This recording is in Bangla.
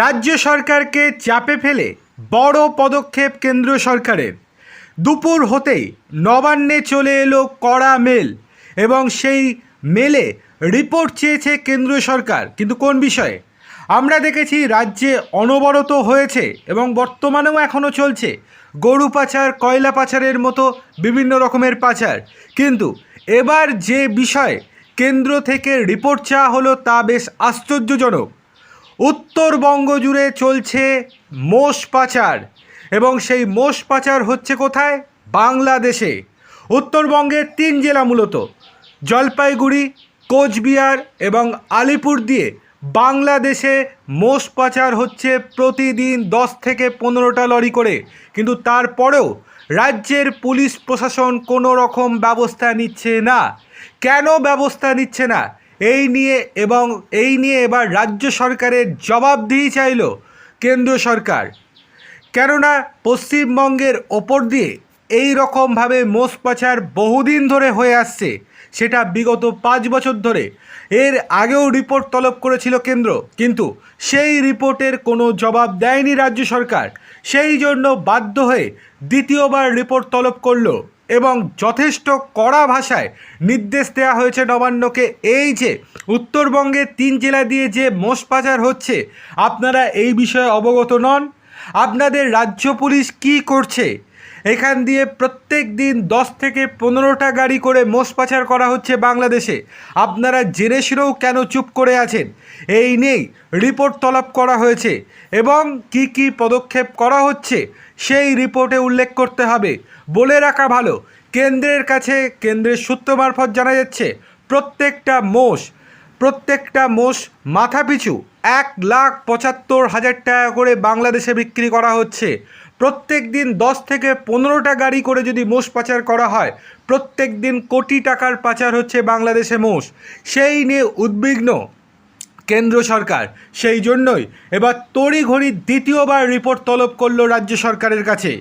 রাজ্য সরকারকে চাপে ফেলে বড় পদক্ষেপ কেন্দ্র সরকারের। দুপুর হতেই নবান্নে চলে এলো কড়া মেল এবং সেই মেলে রিপোর্ট চেয়েছে কেন্দ্র সরকার। কিন্তু কোন বিষয়ে? আমরা দেখেছি রাজ্যে অনবরত হয়েছে এবং বর্তমানেও এখনও চলছে গরু পাচার, কয়লা পাচারের মতো বিভিন্ন রকমের পাচার। কিন্তু এবার যে বিষয় কেন্দ্র থেকে রিপোর্ট চাওয়া হলো তা বেশ আশ্চর্যজনক। উত্তরবঙ্গ জুড়ে চলছে মোষ পাচার। এবং সেই মোষ পাচার হচ্ছে কোথায়? বাংলাদেশে। উত্তরবঙ্গের তিন জেলা মূলত, জলপাইগুড়ি, কোচবিহার এবং আলিপুর দিয়ে বাংলাদেশে মোষ পাচার হচ্ছে প্রতিদিন দশ থেকে পনেরোটা লরি করে। কিন্তু তারপরেও রাজ্যের পুলিশ প্রশাসন কোনো রকম ব্যবস্থা নিচ্ছে না। কেন ব্যবস্থা নিচ্ছে না? এই নিয়ে এবং এই নিয়ে এবার রাজ্য সরকারের জবাব জবাবদিহি চাইল কেন্দ্র সরকার। কেননা পশ্চিমবঙ্গের ওপর দিয়ে এই রকমভাবে মোষ পাচার বহুদিন ধরে হয়ে আসছে, সেটা বিগত পাঁচ বছর ধরে। এর আগেও রিপোর্ট তলব করেছিল কেন্দ্র, কিন্তু সেই রিপোর্টের কোনো জবাব দেয়নি রাজ্য সরকার। সেই জন্য বাধ্য হয়ে দ্বিতীয়বার রিপোর্ট তলব করল এবং যথেষ্ট কড়া ভাষায় নির্দেশ দেওয়া হয়েছে নবান্নকে। এই যে উত্তরবঙ্গে তিন জেলা দিয়ে যে মোষ পাচার হচ্ছে, আপনারা এই বিষয়ে অবগত নন। আপনাদের রাজ্য পুলিশ কি করছে? এখান দিয়ে প্রত্যেক দিন দশ থেকে পনেরোটা গাড়ি করে মোষ পাচার করা হচ্ছে বাংলাদেশে। আপনারা জেনে কেন চুপ করে আছেন? এই নিয়েই রিপোর্ট তলব করা হয়েছে এবং কি কি পদক্ষেপ করা হচ্ছে সেই রিপোর্টে উল্লেখ করতে হবে। বলে রাখা ভালো, কেন্দ্রের কাছে কেন্দ্রের সূত্র মারফত জানা যাচ্ছে, প্রত্যেকটা মোষ প্রত্যেকটা মোষ মাথাপিছু এক লাখ পঁচাত্তর হাজার টাকা করে বাংলাদেশে বিক্রি করা হচ্ছে। প্রত্যেক দিন দশ থেকে পনেরোটা গাড়ি করে যদি মোষ পাচার করা হয় প্রত্যেক দিন কোটি টাকার পাচার হচ্ছে বাংলাদেশে মোষ। সেই নিয়ে উদ্বিগ্ন কেন্দ্র সরকার। সেই জন্যই এবার তড়িঘড়ি দ্বিতীয়বার রিপোর্ট তলব করল রাজ্য সরকারের কাছে।